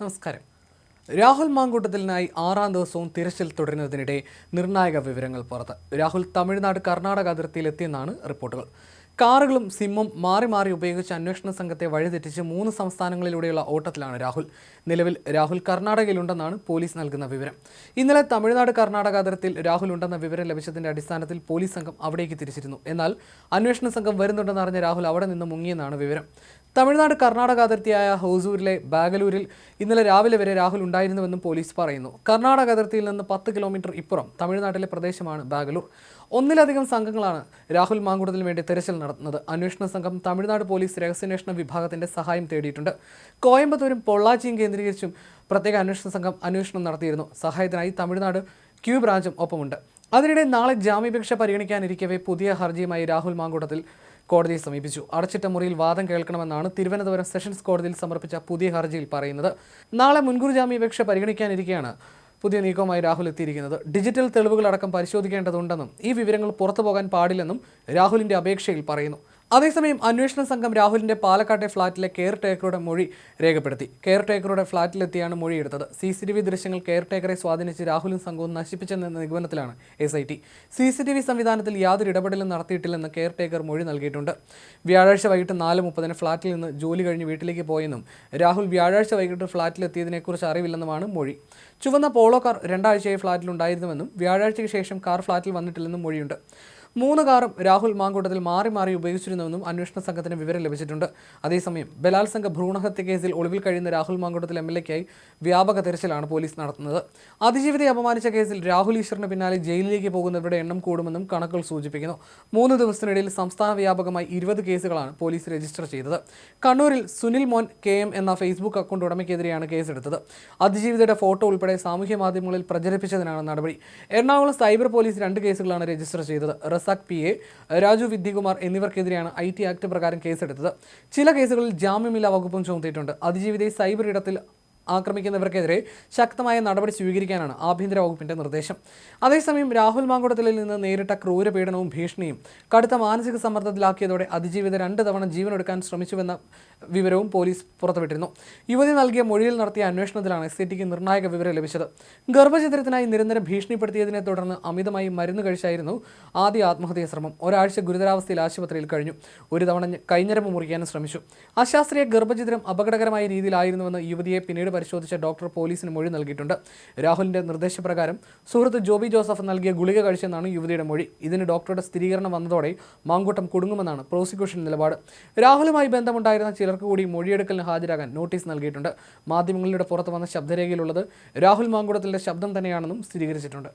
നമസ്കാരം. രാഹുൽ മാങ്കൂട്ടത്തിനായി ആറാം ദിവസവും തിരച്ചിൽ തുടരുന്നതിനിടെ നിർണായക വിവരങ്ങൾ പുറത്ത്. രാഹുൽ തമിഴ്നാട് കർണാടക അതിർത്തിയിലെത്തിയെന്നാണ് റിപ്പോർട്ടുകൾ. കാറുകളും സിമ്മും മാറി മാറി ഉപയോഗിച്ച് അന്വേഷണ സംഘത്തെ വഴിതെറ്റിച്ച് മൂന്ന് സംസ്ഥാനങ്ങളിലൂടെയുള്ള ഓട്ടത്തിലാണ് രാഹുൽ. നിലവിൽ രാഹുൽ കർണാടകയിലുണ്ടെന്നാണ് പോലീസ് നൽകുന്ന വിവരം. ഇന്നലെ തമിഴ്നാട് കർണാടക അതിർത്തിയിൽ രാഹുൽ ഉണ്ടെന്ന വിവരം ലഭിച്ചതിന്റെ അടിസ്ഥാനത്തിൽ പോലീസ് സംഘം അവിടേക്ക് തിരിച്ചിരുന്നു. എന്നാൽ അന്വേഷണ സംഘം വരുന്നുണ്ടെന്ന് അറിഞ്ഞ രാഹുൽ അവിടെ നിന്ന് മുങ്ങിയെന്നാണ് വിവരം. തമിഴ്നാട് കർണാടക അതിർത്തിയായ ഹോസൂരിലെ ബാഗലൂരിൽ ഇന്നലെ രാവിലെ വരെ രാഹുൽ ഉണ്ടായിരുന്നുവെന്നും പോലീസ് പറയുന്നു. കർണാടക അതിർത്തിയിൽ നിന്ന് പത്ത് കിലോമീറ്റർ ഇപ്പുറം തമിഴ്നാട്ടിലെ പ്രദേശമാണ് ബാഗലൂർ. ഒന്നിലധികം സംഘങ്ങളാണ് രാഹുൽ മാങ്കുടത്തിന് വേണ്ടി തെരച്ചിൽ നടത്തുന്നത്. അന്വേഷണ സംഘം തമിഴ്നാട് പോലീസ് രഹസ്യാന്വേഷണ വിഭാഗത്തിന്റെ സഹായം തേടിയിട്ടുണ്ട്. കോയമ്പത്തൂരും പൊള്ളാച്ചിയും കേന്ദ്രീകരിച്ചും പ്രത്യേക അന്വേഷണ സംഘം അന്വേഷണം നടത്തിയിരുന്നു. സഹായത്തിനായി തമിഴ്നാട് ക്യൂ ബ്രാഞ്ചും ഒപ്പമുണ്ട്. അതിനിടെ നാളെ ജാമ്യാപേക്ഷ പരിഗണിക്കാനിരിക്കവേ പുതിയ ഹർജിയുമായി രാഹുൽ മാങ്കൂട്ടത്തിൽ കോടതിയെ സമീപിച്ചു. അടച്ചിട്ട മുറിയിൽ വാദം കേൾക്കണമെന്നാണ് തിരുവനന്തപുരം സെഷൻസ് കോടതിയിൽ സമർപ്പിച്ച പുതിയ ഹർജിയിൽ പറയുന്നത്. നാളെ മുൻകൂർ ജാമ്യാപേക്ഷ പരിഗണിക്കാനിരിക്കെയാണ് പുതിയ നീക്കവുമായി രാഹുൽ എത്തിയിരിക്കുന്നത്. ഡിജിറ്റൽ തെളിവുകളടക്കം പരിശോധിക്കേണ്ടതുണ്ടെന്നും ഈ വിവരങ്ങൾ പുറത്തു പോകാൻ പാടില്ലെന്നും രാഹുലിന്റെ അപേക്ഷയിൽ പറയുന്നു. അതേസമയം അന്വേഷണ സംഘം രാഹുലിന്റെ പാലക്കാട്ടെ ഫ്ളാറ്റിലെ കെയർ ടേക്കറുടെ മൊഴി രേഖപ്പെടുത്തി. കെയർ ടേക്കറുടെ ഫ്ളാറ്റിലെത്തിയാണ് മൊഴിയെടുത്തത് സി സി ടി വി ദൃശ്യങ്ങൾ കെയർ ടേക്കറെ സ്വാധീനിച്ച് രാഹുലും സംഘവും നശിപ്പിച്ചെന്ന നിഗമനത്തിലാണ് S I T. C C T V സംവിധാനത്തിൽ യാതൊരു ഇടപെടലും നടത്തിയിട്ടില്ലെന്ന് കെയർ ടേക്കർ മൊഴി നൽകിയിട്ടുണ്ട്. വ്യാഴാഴ്ച വൈകിട്ട് നാല് മുപ്പതിന് ഫ്ളാറ്റിൽ നിന്ന് ജോലി കഴിഞ്ഞ് വീട്ടിലേക്ക് പോയെന്നും രാഹുൽ വ്യാഴാഴ്ച വൈകിട്ട് ഫ്ളാറ്റിലെത്തിയതിനെക്കുറിച്ച് അറിവില്ലെന്നുമാണ് മൊഴി. ചുവന്ന പോളോ കാർ രണ്ടാഴ്ചയായി ഫ്ളാറ്റിലുണ്ടായിരുന്നുവെന്നും വ്യാഴാഴ്ചയ്ക്ക് ശേഷം കാർ ഫ്ളാറ്റിൽ വന്നിട്ടില്ലെന്നും മൊഴിയുണ്ട്. മൂന്ന് കാറും രാഹുൽ മാങ്കൂട്ടത്തിൽ മാറി മാറി ഉപയോഗിച്ചിരുന്നുവെന്നും അന്വേഷണ സംഘത്തിന് വിവരം ലഭിച്ചിട്ടുണ്ട്. അതേസമയം ബലാത്സംഗ ഭ്രൂണഹത്യ കേസിൽ ഒളിവിൽ കഴിയുന്ന രാഹുൽ മാങ്കൂട്ടത്തിൽ എം എൽ എക്കായി വ്യാപക തെരച്ചിലാണ് പോലീസ് നടത്തുന്നത്. അതിജീവിതയെ അപമാനിച്ച കേസിൽ രാഹുൽ ഈശ്വറിന് പിന്നാലെ ജയിലിലേക്ക് പോകുന്നവരുടെ എണ്ണം കൂടുമെന്നും കണക്കുകൾ സൂചിപ്പിക്കുന്നു. മൂന്ന് ദിവസത്തിനിടയിൽ സംസ്ഥാന വ്യാപകമായി ഇരുപത് കേസുകളാണ് പോലീസ് രജിസ്റ്റർ ചെയ്തത്. കണ്ണൂരിൽ സുനിൽ മോൻ കെ എം എന്ന ഫേസ്ബുക്ക് അക്കൗണ്ട് ഉടമയ്ക്കെതിരെയാണ് കേസെടുത്തത്. അതിജീവിതയുടെ ഫോട്ടോ ഉൾപ്പെടെ സാമൂഹ്യ മാധ്യമങ്ങളിൽ പ്രചരിപ്പിച്ചതിനാണ് നടപടി. എറണാകുളം സൈബർ പോലീസ് രണ്ട് കേസുകളാണ് രജിസ്റ്റർ ചെയ്തത്. റസാഖ് പി എ രാജു വിദ്യകുമാർ എന്നിവർക്കെതിരെയാണ് ഐ ടി ആക്ട് പ്രകാരം കേസെടുത്തത്. ചില കേസുകളിൽ ജാമ്യമില്ലാ വകുപ്പും ചുമത്തിയിട്ടുണ്ട്. അതിജീവിതയെ സൈബർ ഇടത്തിൽ ആക്രമിക്കുന്നവർക്കെതിരെ ശക്തമായ നടപടി സ്വീകരിക്കാനാണ് ആഭ്യന്തര വകുപ്പിന്റെ നിർദ്ദേശം. അതേസമയം രാഹുൽ മാങ്കുടത്തിൽ നിന്ന് നേരിട്ട ക്രൂരപീഡനവും ഭീഷണിയും കടുത്ത മാനസിക സമ്മർദ്ദത്തിലാക്കിയതോടെ അതിജീവിത രണ്ട് തവണ ജീവനെടുക്കാൻ ശ്രമിച്ചുവെന്ന വിവരവും പോലീസ് പുറത്തുവിട്ടിരുന്നു. യുവതി നൽകിയ മൊഴിയിൽ നടത്തിയ അന്വേഷണത്തിലാണ് എസ് നിർണായക വിവരം ലഭിച്ചത്. ഗർഭചിത്രത്തിനായി നിരന്തരം ഭീഷണിപ്പെടുത്തിയതിനെ തുടർന്ന് അമിതമായി മരുന്ന് കഴിച്ചായിരുന്നു ആദ്യ ആത്മഹത്യാ ശ്രമം. ഒരാഴ്ച ഗുരുതരാവസ്ഥയിൽ ആശുപത്രിയിൽ കഴിഞ്ഞു. ഒരു തവണ കൈഞ്ഞരമ്പ് മുറിക്കാനും ശ്രമിച്ചു. അശാസ്ത്രീയ ഗർഭചിത്രം അപകടകരമായ രീതിയിലായിരുന്നുവെന്ന് യുവതിയെ പിന്നീട് പരിശോധിച്ച ഡോക്ടർ പോലീസിന് മൊഴി നൽകിയിട്ടുണ്ട്. രാഹുലിന്റെ നിർദ്ദേശപ്രകാരം സുഹൃത്ത് ജോബി ജോസഫ് നൽകിയ ഗുളിക കഴിച്ചെന്നാണ് യുവതിയുടെ മൊഴി. ഇതിന് ഡോക്ടറുടെ സ്ഥിരീകരണം വന്നതോടെ മാങ്കൂട്ടം കുടുങ്ങുമെന്നാണ് പ്രോസിക്യൂഷൻ നിലപാട്. രാഹുലുമായി ബന്ധമുണ്ടായിരുന്ന ചിലർക്ക് കൂടി മൊഴിയെടുക്കലിന് ഹാജരാകാൻ നോട്ടീസ് നൽകിയിട്ടുണ്ട്. മാധ്യമങ്ങളിലൂടെ പുറത്തു വന്ന ശബ്ദരേഖയിലുള്ളത് രാഹുൽ മാങ്കൂട്ടത്തിന്റെ ശബ്ദം തന്നെയാണെന്നും സ്ഥിരീകരിച്ചിട്ടുണ്ട്.